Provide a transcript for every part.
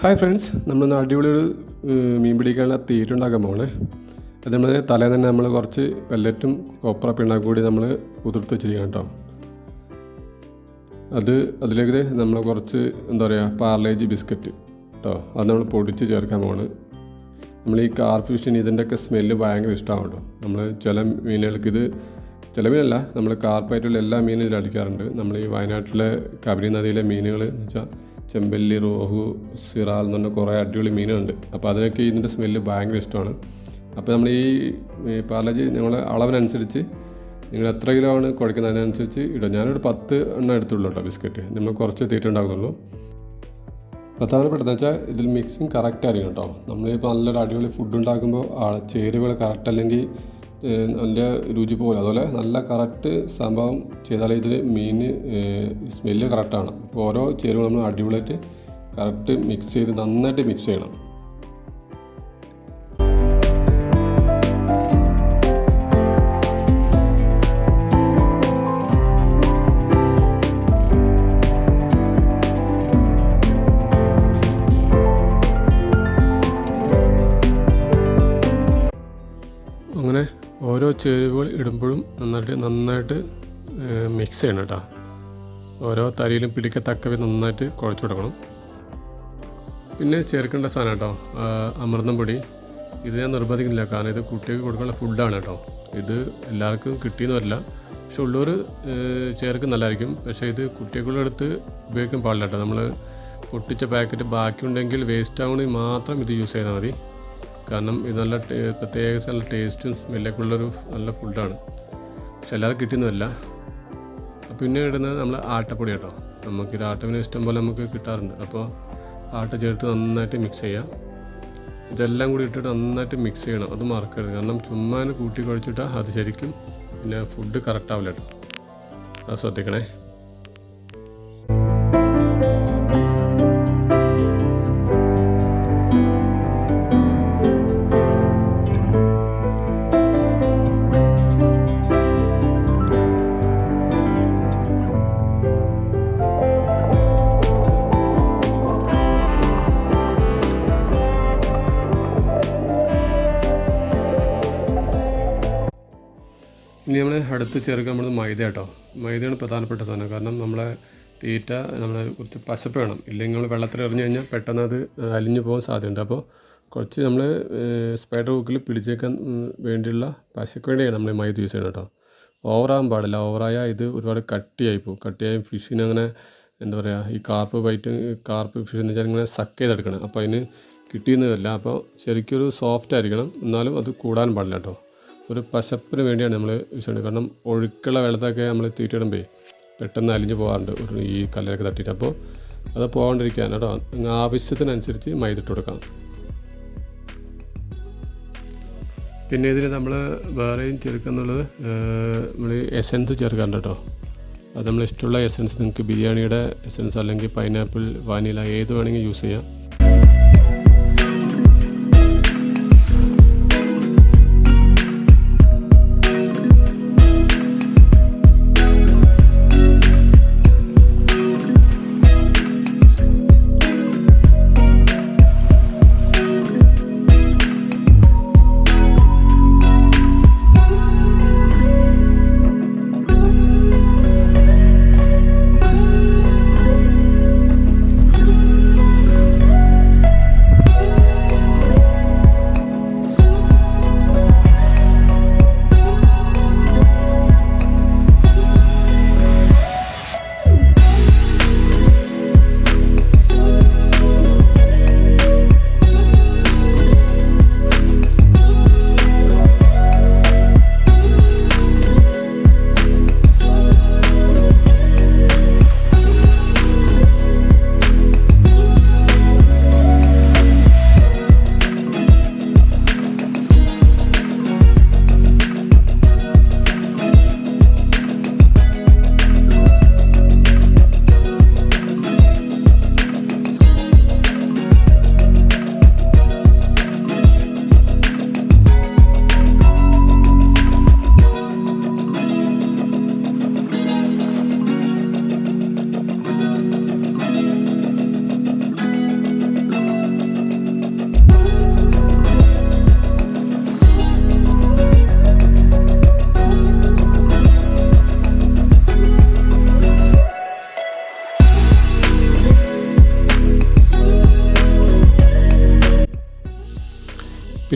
Hi friends നമ്മൾ അടിപൊളി ഒരു മീൻ പിടിക്കാനുള്ള തീറ്റ ഉണ്ടാക്കാൻ പോകണേ അത് നമ്മൾ തലേന്ന് തന്നെ നമ്മൾ കുറച്ച് വെല്ലറ്റും കൊപ്ര പിണ്ണാക്കും കൂടി നമ്മൾ കുതിർത്ത് വെച്ചിരിക്കണം കേട്ടോ. അത് അതിലേക്ക് നമ്മൾ കുറച്ച് എന്താ പറയുക പാർലേജ് ബിസ്ക്കറ്റ് കേട്ടോ അത് നമ്മൾ പൊടിച്ച് ചേർക്കാൻ പോവാണ്. നമ്മൾ ഈ കാർപ്പ് ഫിഷിന് ഇതിന്റെയൊക്കെ സ്മെല്ല് ഭയങ്കര ഇഷ്ടമാണ് കേട്ടോ. നമ്മൾ ചില മീനുകൾക്ക് ഇത് ചില മീനല്ല നമ്മൾ കാർപ്പായിട്ടുള്ള എല്ലാ മീനും ഇതിൽ അടിക്കാറുണ്ട്. നമ്മൾ ഈ വയനാട്ടിലെ കബരി നദിയിലെ മീനുകൾ എന്ന് വെച്ചാൽ ചെമ്പല്ലി റോഹു സിറാൽ എന്ന് പറഞ്ഞ കുറേ അടിപൊളി മീനുണ്ട് അപ്പോൾ അതിനൊക്കെ ഇതിന്റെ സ്മെല്ല് ഭയങ്കര ഇഷ്ടമാണ്. അപ്പോൾ നമ്മൾ ഈ പാലജി നിങ്ങളെ അളവിനനുസരിച്ച് നിങ്ങൾ എത്ര കിലോ ആണ് കുഴക്കുന്നത് അതിനനുസരിച്ച് ഇടും. ഞാനൊരു പത്ത് എണ്ണം എടുത്തുള്ളൂ കേട്ടോ ബിസ്ക്കറ്റ്. നമ്മൾ കുറച്ച് തീറ്റ ഉണ്ടാകുന്നുള്ളൂ പ്രധാനപ്പെട്ടതെന്ന് വെച്ചാൽ ഇതിൽ മിക്സിങ് കറക്റ്റ് ആയിരിക്കും കേട്ടോ നമ്മളിപ്പോൾ നല്ലൊരു അടിപൊളി ഫുഡ് ഉണ്ടാക്കുമ്പോൾ ആ ചേരുവകൾ കറക്റ്റ് അല്ലെങ്കിൽ നല്ല രുചി പോലെ അതുപോലെ നല്ല കറക്റ്റ് സംഭവം ചെയ്താൽ ഇതിൽ മീൻ സ്മെല്ല് കറക്റ്റാണ് ഓരോ ചേരുവ നമ്മൾ അടിപൊളിയായിട്ട് കറക്റ്റ് മിക്സ് ചെയ്ത് നന്നായിട്ട് മിക്സ് ചെയ്യണം. ഓരോ ചേരുവകൾ ഇടുമ്പോഴും നന്നായിട്ട് നന്നായിട്ട് മിക്സ് ചെയ്യണം കേട്ടോ. ഓരോ തരിയിലും പിടിക്കത്തക്ക വിധം നന്നായിട്ട് കുഴച്ച് കൊടുക്കണം. പിന്നെ ചേർക്കേണ്ട സാധനം കേട്ടോ അമൃതം പൊടി. ഇത് ഞാൻ നിർബന്ധിക്കുന്നില്ല കാരണം ഇത് കുട്ടികൾക്ക് കൊടുക്കാനുള്ള ഫുഡാണ് കേട്ടോ. ഇത് എല്ലാവർക്കും കിട്ടിയെന്ന് വരില്ല. പക്ഷെ ഉള്ളവർ ചേർക്കും നല്ലതായിരിക്കും. പക്ഷേ ഇത് കുട്ടികളുടെ അടുത്ത് ഉപയോഗിക്കാൻ പാടില്ല കേട്ടോ. നമ്മൾ പൊട്ടിച്ച പാക്കറ്റ് ബാക്കിയുണ്ടെങ്കിൽ വേസ്റ്റ് ആവണമെങ്കിൽ മാത്രം ഇത് യൂസ് ചെയ്താൽ മതി. കാരണം ഇത് നല്ല പ്രത്യേക നല്ല ടേസ്റ്റും സ്മെല്ലൊക്കെ ഉള്ളൊരു നല്ല ഫുഡാണ്. പക്ഷെ എല്ലാവർക്കും കിട്ടുന്നതല്ല. പിന്നെ ഇടുന്നത് നമ്മൾ ആട്ടപ്പൊടി കേട്ടോ. നമുക്കിത് ആട്ടവിന് ഇഷ്ടം പോലെ നമുക്ക് കിട്ടാറുണ്ട്. അപ്പോൾ ആട്ട ചേർത്ത് നന്നായിട്ട് മിക്സ് ചെയ്യാം. ഇതെല്ലാം കൂടി ഇട്ടിട്ട് നന്നായിട്ട് മിക്സ് ചെയ്യണം. അത് മറക്കരുത്. കാരണം ചുമ്മാ കൂട്ടി കുഴച്ചിട്ടാൽ അത് ശരിക്കും പിന്നെ ഫുഡ് കറക്റ്റ് ആവില്ല കേട്ടോ. അത് ശ്രദ്ധിക്കണേ. ഇനി നമ്മൾ അടുത്ത് ചേർക്കുക നമ്മൾ മൈദ കേട്ടോ. മൈദയാണ് പ്രധാനപ്പെട്ട സാധനം. കാരണം നമ്മളെ തീറ്റ നമ്മളെ കുറച്ച് പശപ്പ് വേണം. ഇല്ലെങ്കിൽ നമ്മൾ വെള്ളത്തിൽ എറിഞ്ഞു കഴിഞ്ഞാൽ പെട്ടെന്ന് അത് അലിഞ്ഞു പോകാൻ സാധ്യതയുണ്ട്. അപ്പോൾ കുറച്ച് നമ്മൾ സ്പൈഡർ ഹുക്കിൽ പിടിച്ചേക്കാൻ വേണ്ടിയുള്ള പശയ്ക്ക് വേണ്ടിയാണ് നമ്മൾ മൈദ യൂസ് ചെയ്യണം കേട്ടോ. ഓവറാകാൻ പാടില്ല. ഓവറായാൽ ഇത് ഒരുപാട് കട്ടിയായി പോകും. കട്ടിയായി ഫിഷിന് അങ്ങനെ എന്താ പറയുക ഈ കാർപ്പ് ബൈറ്റ് കാർപ്പ് ഫിഷ് എന്ന് വെച്ചാൽ ഇങ്ങനെ സക്ക് ചെയ്തെടുക്കണം. അപ്പോൾ അതിന് കിട്ടിയെന്നതല്ല. അപ്പോൾ ശരിക്കും ഒരു സോഫ്റ്റ് ആയിരിക്കണം. എന്നാലും അത് കൂടാൻ പാടില്ല കേട്ടോ. ഒരു പശപ്പിന് വേണ്ടിയാണ് നമ്മൾ യൂസ് ചെയ്യുന്നത് കാരണം ഒഴുക്കുള്ള വെള്ളത്തൊക്കെ നമ്മൾ തീറ്റിടുമ്പോൾ പെട്ടെന്ന് അലിഞ്ഞു പോകാറുണ്ട്. ഒരു ഈ കല്ലിലൊക്കെ തട്ടിയിട്ട്. അപ്പോൾ അത് പോകാണ്ടിരിക്കാൻ കേട്ടോ. ആവശ്യത്തിനനുസരിച്ച് മൈദ കൊടുക്കണം. കൊടുക്കാം പിന്നെ ഇതിന് നമ്മൾ വേറെയും ചേർക്കുന്നുള്ളത് നമ്മൾ എസൻസ് ചേർക്കാറുണ്ട് കേട്ടോ. അത് നമ്മൾ ഇഷ്ടമുള്ള എസൻസ് നിങ്ങൾക്ക് ബിരിയാണിയുടെ എസൻസ് അല്ലെങ്കിൽ പൈനാപ്പിൾ വാനില ഏത് വേണമെങ്കിൽ യൂസ് ചെയ്യാം.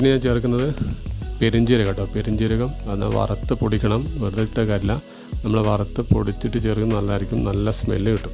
പിന്നെ ഞാൻ ചേർക്കുന്നത് പെരിഞ്ജീരകം കേട്ടോ. പെരിഞ്ജീരകം അത് വറുത്ത് പൊടിക്കണം. വെറുതെ ഇട്ട കാര്യമില്ല. നമ്മൾ വറുത്ത് പൊടിച്ചിട്ട് ചേർക്കുന്നത് നല്ലതായിരിക്കും. നല്ല സ്മെല്ല് കിട്ടും.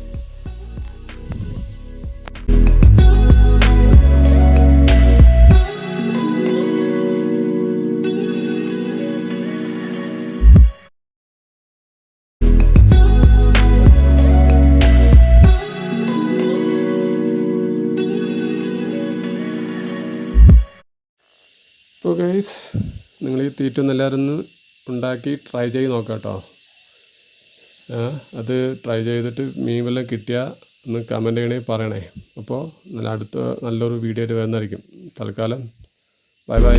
ഗൈസ് നിങ്ങൾ ഈ തീറ്റ എല്ലാവരും ഉണ്ടാക്കി ട്രൈ ചെയ്ത് നോക്കാം കേട്ടോ. അത് ട്രൈ ചെയ്തിട്ട് മീൻ വല്ലതും കിട്ടിയാൽ ഒന്ന് കമന്റ് ചെയ്യണേ പറയണേ. അപ്പോൾ നല്ല അടുത്ത നല്ലൊരു വീഡിയോ ആയിട്ട് വരുന്നതായിരിക്കും. തൽക്കാലം ബൈ ബൈ